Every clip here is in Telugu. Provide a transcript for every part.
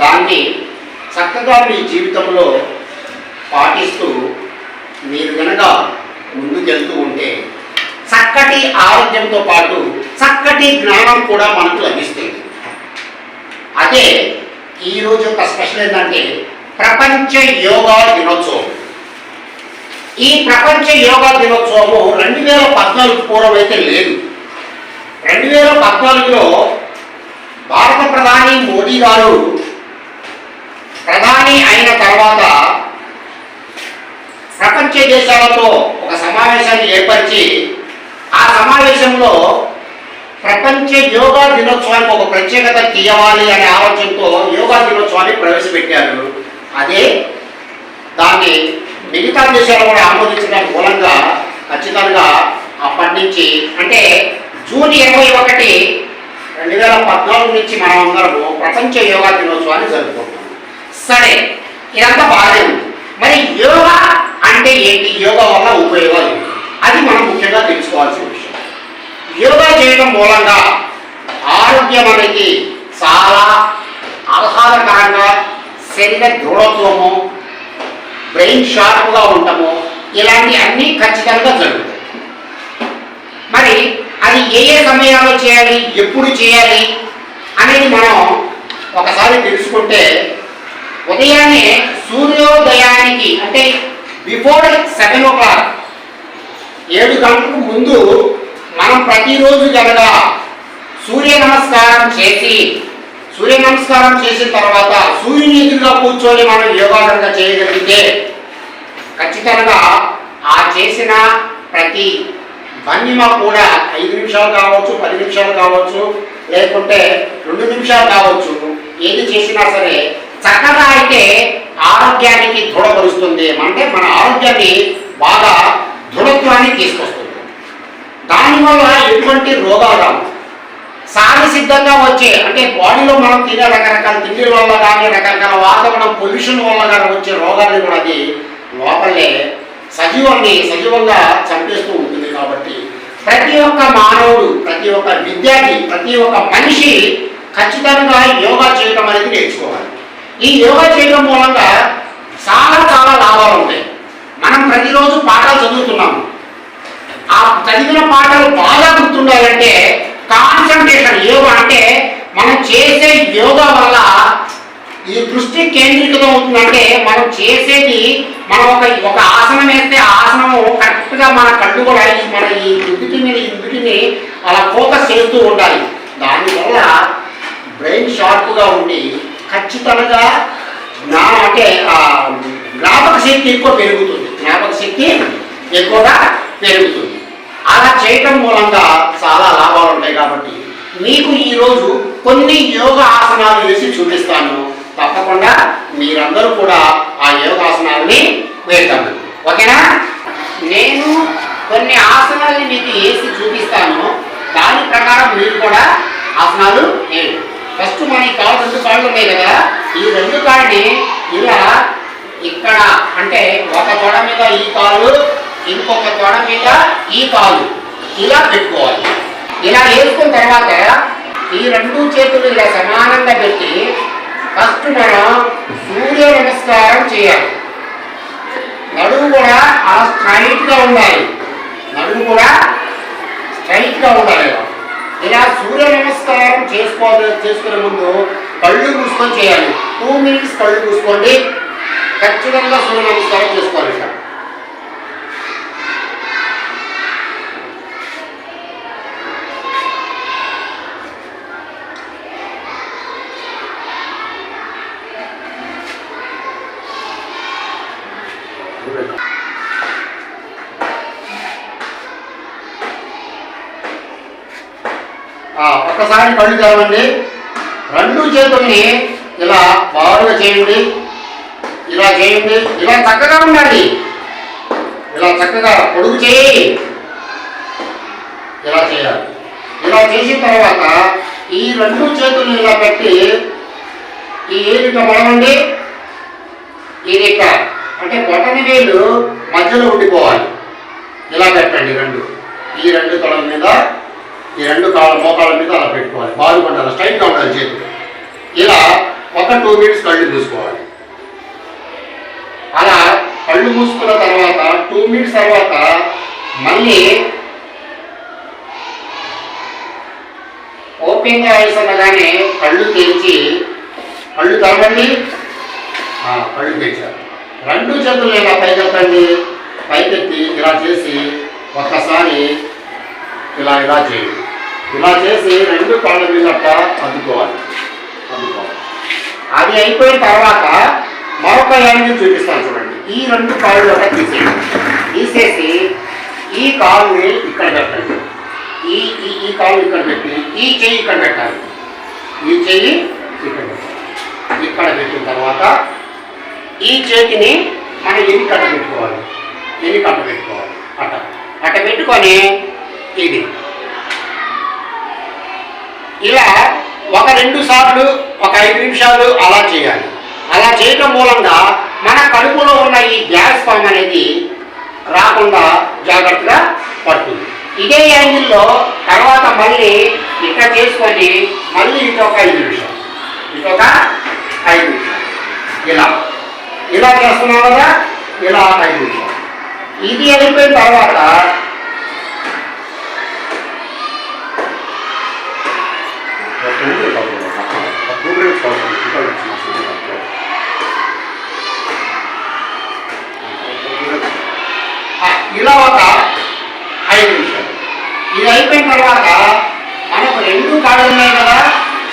దాన్ని చక్కగా మీ జీవితంలో పాటిస్తూ మీరు కనుక ముందుకెళ్తూ ఉంటే చక్కటి ఆరోగ్యంతో పాటు చక్కటి జ్ఞానం కూడా మనకు లభిస్తుంది. అదే ఈరోజు ఒక స్పెషల్ ఏంటంటే ప్రపంచ యోగా దినోత్సవం. ఈ ప్రపంచ యోగా దినోత్సవము రెండు వేల పద్నాలుగు పూర్వం అయితే లేదు. రెండు వేల పద్నాలుగులో భారత ప్రధాని మోడీ గారు ప్రధాని అయిన తర్వాత ప్రపంచ దేశాలతో ఒక సమావేశాన్ని ఏర్పరిచి ఆ సమావేశంలో ప్రపంచ యోగా దినోత్సవానికి ఒక ప్రత్యేకత తీయవాలి అనే ఆలోచనతో యోగా దినోత్సవాన్ని ప్రవేశపెట్టారు. అదే దాన్ని మిగతా దేశాలు కూడా ఆమోదించడం మూలంగా ఖచ్చితంగా అప్పటి నుంచి అంటే జూన్ ఇరవై ఒకటి రెండు వేల పద్నాలుగు నుంచి మనం అందరము ప్రపంచ యోగా దినోత్సవాన్ని జరుపుకుంటాం సరే ఇదంతా బాగానే ఉంది. మరి యోగా అంటే ఏంటి? యోగా వల్ల ఉపయోగాలు అది మనం ముఖ్యంగా తెలుసుకోవాల్సిన విషయం. యోగా చేయడం మూలంగా ఆరోగ్యం అనేది చాలా ఆహ్లాదకరంగా శరీర దృఢత్వము బ్రెయిన్ షార్ప్గా ఉండటము ఇలాంటి అన్నీ ఖచ్చితంగా జరుగుతాయి. మరి అది ఏ ఏ సమయాల్లో చేయాలి? ఎప్పుడు చేయాలి? అనేది మనం ఒకసారి తెలుసుకుంటే ఉదయాన్నే సూర్యోదయానికి అంటే బిఫోర్ సెవెన్ ఓ క్లాక్ ఏడు గంటలకు ముందు మనం ప్రతిరోజు కనుక సూర్య నమస్కారం చేసి సూర్య నమస్కారం చేసిన తర్వాత సూర్యుని ఎదురుగా కూర్చొని మనం యోగా కనుక చేయగలిగితే ఖచ్చితంగా ఆ చేసిన ప్రతి భంగిమ కూడా ఐదు నిమిషాలు కావచ్చు పది నిమిషాలు కావచ్చు లేకుంటే రెండు నిమిషాలు కావచ్చు ఏది చేసినా సరే చక్కగా అయితే ఆరోగ్యానికి దృఢపరుస్తుంది అంటే మన ఆరోగ్యాన్ని బాగా దృఢత్వాన్ని తీసుకొస్తుంది. దానివల్ల ఎటువంటి రోగాలు రావు. సహజ సిద్ధంగా వచ్చే అంటే బాడీలో మనం తినే రకరకాల తిండి వల్ల కానీ రకరకాల వాతావరణం పొల్యూషన్ వల్ల కానీ వచ్చే రోగాన్ని కూడా అది లోపలే సజీవాన్ని సజీవంగా చంపేస్తూ ఉంటుంది కాబట్టి ప్రతి ఒక్క మానవుడు ప్రతి ఒక్క విద్యార్థి ప్రతి ఒక్క మనిషి ఖచ్చితంగా యోగా చేయడం అనేది నేర్చుకోవాలి. ఈ యోగా చేయడం మూలంగా చాలా చాలా లాభాలు ఉంటాయి. మనం ప్రతిరోజు పాఠాలు చదువుతున్నాము ఆ చదివిన పాటలు బాగా గుర్తుండాలంటే కాన్సన్ట్రేషన్ యోగా అంటే మనం చేసే యోగా వల్ల ఈ దృష్టి కేంద్రీకృతం అవుతుందంటే మనం చేసేది మనం ఒక ఒక ఆసనం వేస్తే ఆసనం ఆసనము కరెక్ట్గా మన కళ్ళు కూడా ఈ మన ఈ నుదుటి మీద ఈ నుదుటిని అలా ఫోకస్ చేస్తూ ఉండాలి. దానివల్ల బ్రెయిన్ షార్ప్గా ఉండి ఖచ్చితంగా నా అంటే జ్ఞాపక శక్తి ఎక్కువ పెరుగుతుంది. జ్ఞాపక శక్తి ఎక్కువగా పెరుగుతుంది. అలా చేయటం మూలంగా చాలా లాభాలు ఉంటాయి కాబట్టి మీకు ఈరోజు కొన్ని యోగా ఆసనాలు వేసి చూపిస్తాను. తప్పకుండా మీరందరూ కూడా ఆ యోగాసనాలని వేద్దాము ఓకేనా నేను కొన్ని ఆసనాలని మీకు వేసి చూపిస్తాను దాని ప్రకారం మీరు కూడా ఆసనాలు వేయండి మన ఈ కాళ్ళు రెండు కాళ్ళు ఉన్నాయి కదా ఈ రెండు కాళ్ళని ఇలా ఇక్కడ అంటే ఒక తొడ మీద ఈ కాలు ఇంకొక తొడ మీద ఈ కాలు. ఇలా పెట్టుకోవాలి. ఇలా వేసుకున్న తర్వాత ఈ రెండు చేతులు ఇలా సమానంగా పెట్టి ఫస్ట్ మనం సూర్య నమస్కారం చేయాలి. నడుము కూడా ఆ స్ట్రైట్గా ఉండాలి. నడుము కూడా స్ట్రైట్గా ఉండాలి. ఇలా. సూర్య నమస్కారం చేసుకోవాలి చేసుకునే ముందు కళ్ళు మూసుకొని చేయాలి టూ మినిట్స్ కళ్ళు మూసుకోండి ఖచ్చితంగా సూర్య నమస్కారం చేసుకోవాలి ఇక్కడ ఆ, ఒక్కసారి కళ్ళు తెరవండి. రెండు చేతుల్ని ఇలా బారుగా చేయండి. ఇలా చేయండి. ఇలా చక్కగా ఉండండి. ఇలా చక్కగా పొడుగు చేయి. ఇలా చేయాలి. ఇలా చేసిన తర్వాత ఈ రెండు చేతుల్ని ఇలా పెట్టి ఈ ఏలిక పడవండి. ఇది ఇక్కడ అంటే బొటని వేలు మధ్యలో ఉండిపోవాలి. ఇలా పెట్టండి రెండు. ఈ రెండు తొడల మీద ఈ రెండు కాళ్ళ మోకాళ్ళ మీద అలా పెట్టుకోవాలి. బాగుపడాలి స్ట్రైట్గా ఉండాలి చేతులు. ఇలా ఒక టూ మినిట్స్ కళ్ళు మూసుకోవాలి. అలా కళ్ళు మూసుకున్న తర్వాత టూ మినిట్స్ తర్వాత మళ్ళీ ఓపెన్గా వేసనగానే కళ్ళు తెరిచి కళ్ళు తెరవండి. ఆ, కళ్ళు తెరిచారు. రెండు చేతులు ఇలా పైకెత్తండి. పైకెత్తి ఇలా చేసి ఒక్కసారి ఇలా ఇలా చేయండి. ఇలా చేసి రెండు కాళ్ళ మీద అట్లా అద్దుకోవాలి. అద్దుకోవాలి. అది అయిపోయిన తర్వాత మరొక యాంగిల్ చూపిస్తాను చూడండి. ఈ రెండు కాళ్ళు అట్లా తీసేయండి. తీసేసి ఈ కాలుని ఇక్కడ పెట్టండి. ఈ ఈ ఈ కాలు ఇక్కడ పెట్టి ఈ చెయ్యి ఇక్కడ పెట్టాలి. ఈ చెయ్యి ఇక్కడ పెట్టాలి. ఇక్కడ పెట్టిన తర్వాత ఈ చేతిని మనం ఎన్ని కట్ట పెట్టుకోవాలి. ఎన్ని కట్ట పెట్టుకోవాలి. అట్ట. అట్ట పెట్టుకొని ఇది. ఇలా ఒక రెండు సార్లు ఒక ఐదు నిమిషాలు అలా చేయాలి. అలా చేయటం మూలంగా మన కడుపులో ఉన్న ఈ గ్యాస్ ఫామ్ అనేది రాకుండా జాగ్రత్తగా పడుతుంది. ఇదే యాంగిల్లో తర్వాత మళ్ళీ ఇక్కడ చేసుకొని మళ్ళీ ఇంకొక ఒక ఐదు నిమిషాలు ఇంకొక ఒక ఐదు నిమిషాలు. ఇలా ఇలా చేస్తున్నాం కదా ఇలా ఐదు నిమిషాలు. ఇది అయిపోయిన తర్వాత తర్వాత ఐదు నిమిషాలు. ఇది అయిపోయిన తర్వాత మనకు రెండు కాళ్ళు ఉన్నాయి కదా?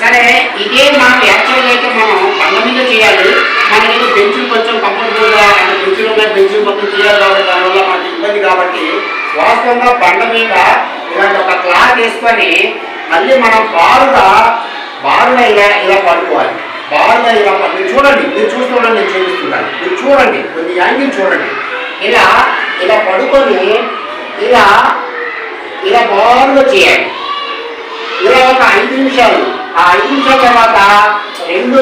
సరే ఇదే మనం యాక్చువల్ అయితే మనం బండ మీద చేయాలి. మనకి బెంచులు కొంచెం కంఫర్టబుల్గా అంటే బెంచులు ఉన్నాయి బెంచులు మొత్తం చేయాలి కాబట్టి దానివల్ల మనకి ఇబ్బంది కాబట్టి వాస్తవంగా బండ మీద ఇలాంటి ఒక క్లాత్ వేసుకొని మళ్ళీ మనం బారుగా బారుగా ఇలా ఇలా పడుకోవాలి బారుగా ఇలా మీరు చూడండి మీరు చూస్తుండండి నేను చూపిస్తున్నాను మీరు చూడండి కొన్ని యాంగిల్ చూడండి. ఇలా ఇలా పడుకొని ఇలా ఇలా బారుగా చేయాలి ఇలా ఒక ఐదు నిమిషాలు. ఆ ఐదు నిమిషాల తర్వాత రెండు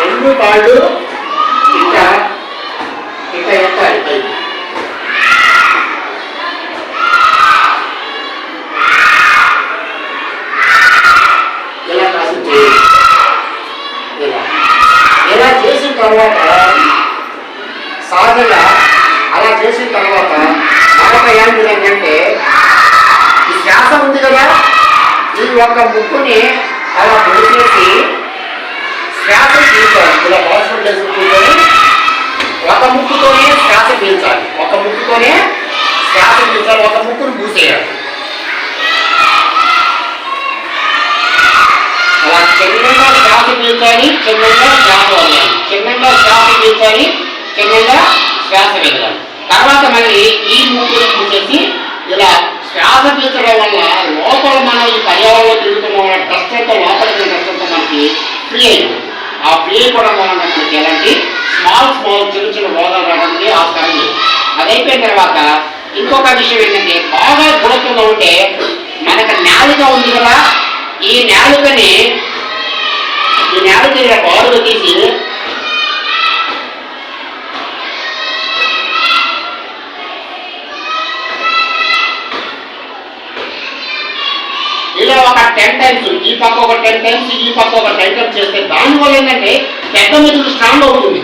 రెండు కాళ్ళు ఇట్లా ఇట్లా ఎత్తాలి పైకి ఇలా కాసి చేయాలి ఇలా ఇలా చేసిన తర్వాత సహజంగా అలా చేసిన తర్వాత మరొక యాంగిల్ ఏంటంటే ఈ శ్వాస ఉంది కదా ఈ యొక్క ముక్కుని అలా ముడిచేసి శ్వాస పీల్చాలి ఇలా హాస్పిటల్స్ కూర్చొని ఒక ముక్కుతోనే శ్వాస పీల్చాలి. ఒక ముక్కుతోనే శ్వాస పీల్చాలి. ఒక ముక్కును మూసేయాలి. అలా చిన్నగా శ్వాస పీల్చాలి చిన్నగా శ్వాస వదలాలి. చిన్నగా శ్వాస పీల్చాలి చిన్నగా శ్వాస వదలాలి. తర్వాత మళ్ళీ ఈ ముక్కును మూసేసి ఇలా శ్వాస పీల్చడం వల్ల లోపల మనం ఈ పర్యావరణ తిరుగుతున్న వల్ల డస్ట్ లోపలికి డస్ట్ మనకి ఫ్రీ అయింది ఆ ఫ్రీ అయిపోవడం వల్ల మనకి ఎలాంటి స్మాల్ స్మాల్ చిన్న చిన్న రోగాలు రావడానికి ఆస్కారం లేదు. అది అయిపోయిన తర్వాత ఇంకొక విషయం ఏంటంటే బాగా గుణకుండా ఉంటే మనకు నాలుక ఉంది కదా. ఈ నాలుకని ఈ నాలుక ఇలా తీసి ఒక టెన్ టైమ్స్ ఈ పక్క ఒక టెన్ టైమ్స్ ఈ పక్క ఒక టెన్ టైమ్స్ చేస్తే దానివల్ల ఏంటంటే పెద్ద మెదుడు స్ట్రాంగ్ అవుతుంది.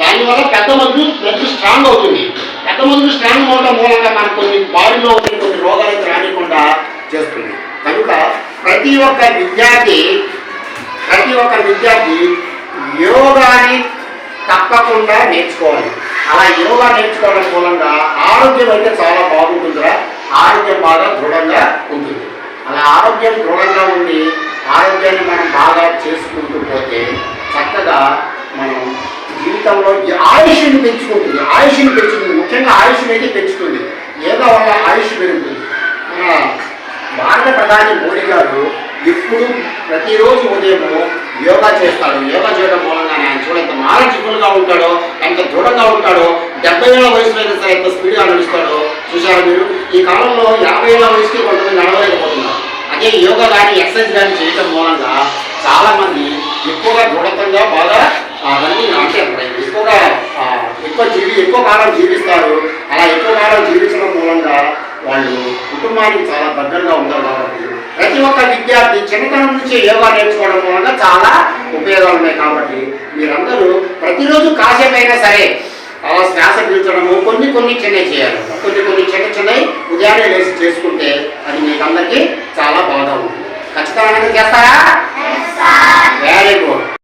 దానివల్ల పెద్ద మెదుడు బ్లడ్ స్ట్రాంగ్ అవుతుంది. పెద్ద మెదుడు స్ట్రాంగ్ అవడం మూలంగా మనకు కొన్ని బాడీలో ఉండే కొన్ని రోగాలకు రానికుండా చేస్తుంది. కనుక ప్రతి ఒక్క విద్యార్థి ప్రతి ఒక్క విద్యార్థి యోగాని తప్పకుండా నేర్చుకోవాలి. అలా యోగా నేర్చుకోవడం మూలంగా ఆరోగ్యం అయితే చాలా బాగుంటుందిరా. ఆరోగ్యం బాగా దృఢంగా ఉంటుంది. అలా ఆరోగ్యం దృఢంగా ఉండి ఆరోగ్యాన్ని మనం బాగా చేసుకుంటూ పోతే చక్కగా మనం జీవితంలో ఆయుష్ని పెంచుకుంటుంది. ఆయుష్ని పెంచుతుంది. ముఖ్యంగా ఆయుష్ని అయితే పెంచుతుంది. యోగా వల్ల ఆయుష్ పెరుగుతుంది. మన భారత ప్రధాని మోడీ గారు ఇప్పుడు ప్రతిరోజు ఉదయం యోగా చేస్తాడు. యోగా చేయడం మూలంగానే ఆయన చూడ ఎంత నాలెడ్జిబుల్గా ఉంటాడో ఎంత దృఢంగా ఉంటాడో డెబ్బై ఏళ్ళ వయసులో అయినా సరే ఎంత స్పీడ్గా నడుస్తాడో చూసారా మీరు? ఈ కాలంలో యాభై ఏళ్ళ వయసుకి కొంతమంది నడవలేకపోతున్నారు. అదే యోగా కానీ ఎక్సర్సైజ్ కానీ చేయడం మూలంగా చాలామంది ఎక్కువగా దృఢంగా బాగా అవన్నీ అంటే ఎక్కువగా ఎక్కువ జీవి ఎక్కువ కాలం జీవిస్తారు. అలా ఎక్కువ కాలం జీవించడం మూలంగా వాళ్ళు కుటుంబానికి చాలా దగ్గరగా ఉంటారు కాబట్టి ప్రతి ఒక్క విద్యార్థి చిన్నతనం నుంచి యోగా నేర్చుకోవడం వలన చాలా ఉపయోగాలు ఉన్నాయి కాబట్టి మీరందరూ ప్రతిరోజు కాసేపైనా సరే అలా శ్వాస పీల్చడము కొన్ని కొన్ని చిన్నవి చేయాలి. కొన్ని కొన్ని చిన్న చిన్నవి ఉదయాన్నే లేచి చేసుకుంటే అది మీకు అందరికీ చాలా బాగా ఉంటుంది ఖచ్చితంగా చేస్తారా? Very good